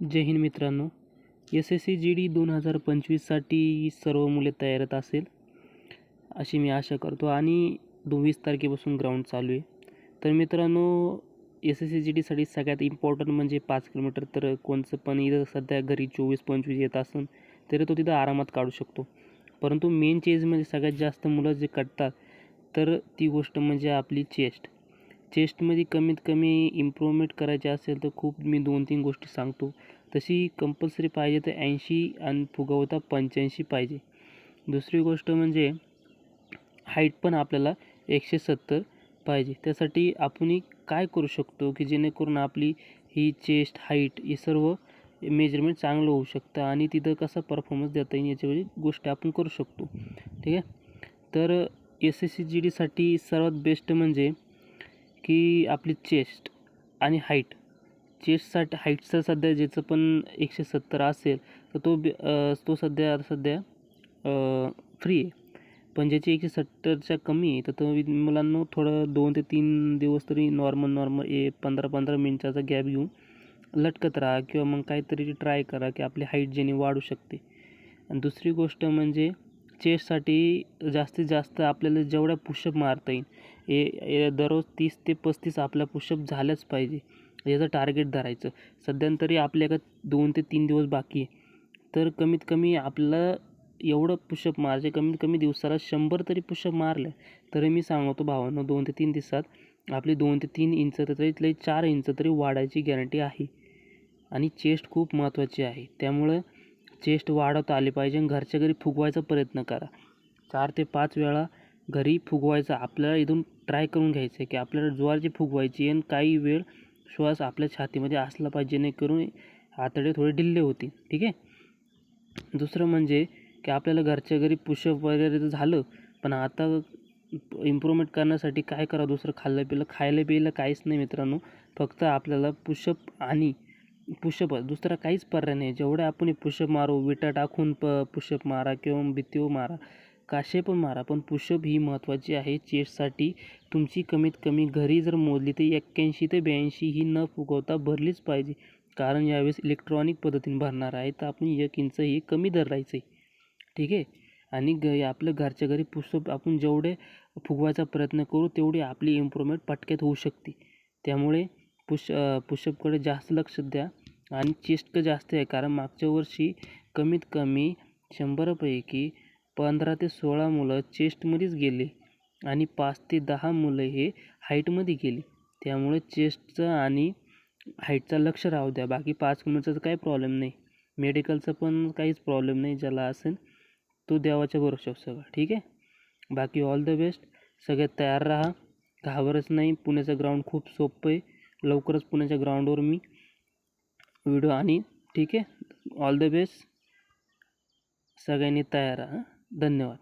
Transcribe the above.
जय हिंद मित्रांनो. S S C G D दोन हजार पंचवीससाठी सर्व मुले तयारत असेल अशी मी आशा करतो. आणि दो वीस तारखेपासून ग्राउंड चालू आहे. तर मित्रांनो एस एस सी जी डीसाठी सगळ्यात इम्पॉर्टंट म्हणजे पाच किलोमीटर तर कोणचं पण इथं सध्या घरी चोवीस पंचवीस येत असून तरी तो तिथं आरामात काढू शकतो. परंतु मेन चेजमध्ये सगळ्यात जास्त मुलं जे काढतात तर ती गोष्ट म्हणजे आपली चेस्ट चेस्टमध्ये कमीत कमी इम्प्रूव्हमेंट करायची असेल तर खूप मी दोन तीन गोष्टी सांगतो. तशी कंपल्सरी पाहिजे तर ऐंशी आणि फुगवता पंच्याऐंशी पाहिजे. दुसरी गोष्ट म्हणजे हाईट पण आपल्याला एकशे सत्तर पाहिजे. त्यासाठी आपण काय करू शकतो की जेणेकरून आपली ही चेस्ट हाईट हे सर्व मेजरमेंट चांगलं होऊ शकतं आणि तिथं कसा परफॉर्मन्स देता येईल याच्यावेळी गोष्टी आपण करू शकतो. ठीक आहे? तर एस एस सी जी डीसाठी सर्वात बेस्ट म्हणजे की आपली चेस्ट आणि हाईट चेस्टसाठी हाईटचं सध्या ज्याचं पण एकशे सत्तर असेल तर तो बी तो सध्या सध्या फ्री आहे. पण ज्याची एकशे सत्तरच्या कमी आहे तर तो मुलांना थोडं दोन ते तीन दिवस तरी नॉर्मल नॉर्मल ए पंधरा पंधरा मिनटाचा गॅप घेऊन लटकत राहा किंवा मग काहीतरी ट्राय करा की आपली हाईट जेणे वाढू शकते. आणि दुसरी गोष्ट म्हणजे चेस्टसाठी जास्तीत जास्त आपल्याला जेवढ्या पुशअप मारता येईल ए दररोज तीस ते पस्तीस आपल्या पुशअप झाल्याच पाहिजे याचं टार्गेट धरायचं. सध्या तरी आपल्याकडं दोन ते तीन दिवस बाकी आहे. तर कमीत कमी आपलं एवढं पुशअप मारायचे कमीत कमी दिवसाला शंभर तरी पुशअप मारले तरी मी सांगतो भावांनो दोन ते तीन दिवसात आपली दोन ते तीन इंच तरी तरी चार इंच तरी वाढायची गॅरंटी आहे. आणि चेस्ट खूप महत्त्वाची आहे. त्यामुळं चेस्ट वाढवता आली पाहिजे आणि घरच्या घरी फुगवायचा प्रयत्न करा. चार ते पाच वेळा घरी फुगवायचा आपल्याला इथून ट्राय करून घ्यायचं आहे की आपल्याला ज्वारची फुगवायची आणि काही वेळ श्वास आपल्या छातीमध्ये असला पाहिजे जेणेकरून आतडे थोडे ढिल्ले होतील. ठीक आहे? दुसरं म्हणजे की आपल्याला घरच्या घरी पुशअप वगैरे तर झालं पण आता इम्प्रूव्हमेंट करण्यासाठी काय करा? दुसरं खाल्लं पिलं खायला प्यायला काहीच नाही मित्रांनो. फक्त आपल्याला पुशअप आणि पुशअप दुसरा काहीच पर्याय नाही. जेवढे आपण पुशअप मारू विटा टाकून प पुशअप मारा किंवा भीतीवर मारा काशे पण मारा. पण पुशअप ही महत्त्वाची आहे. चेस्टसाठी तुमची कमीत कमी घरी जर मोजली तर एक्क्याऐंशी ते ब्याऐंशी ही न फुगवता भरलीच पाहिजे. कारण यावेळेस इलेक्ट्रॉनिक पद्धतीने भरणार आहे. तर आपण एक इंच हे कमी धरायचं आहे ठीक आहे? आणि ग आपल्या घरच्या घरी पुशअप आपण जेवढे फुगवायचा प्रयत्न करू तेवढी आपली इम्प्रूव्हमेंट पटक्यात होऊ शकते. त्यामुळे पुश पुशअपकडे जास्त लक्ष द्या आणि चेस्ट जास्त आहे कारण मागच्या वर्षी कमीत कमी शंभरापैकी पंधरा ते सोळा मुलं चेस्टमध्येच गेले आणि पाच ते दहा मुलं हे हाईटमध्ये गेली. त्यामुळे चेस्टचं आणि हाईटचं लक्ष राहू द्या. बाकी पाच किलोमीटरचा काही प्रॉब्लेम नाही. मेडिकलचा पण काहीच प्रॉब्लेम नाही. ज्याला असेल तो देवाच्या भरोशावर सगळं. ठीक आहे? बाकी ऑल द बेस्ट. सगळ्यात तयार राहा. घाबरच नाही. पुण्याचं ग्राउंड खूप सोपं आहे. लवकरच पुण्याच्या ग्राउंडवर मी व्हिडिओ आणि ठीक आहे. ऑल द बेस्ट सगळ्यांनी तयार राहा धन्यवाद.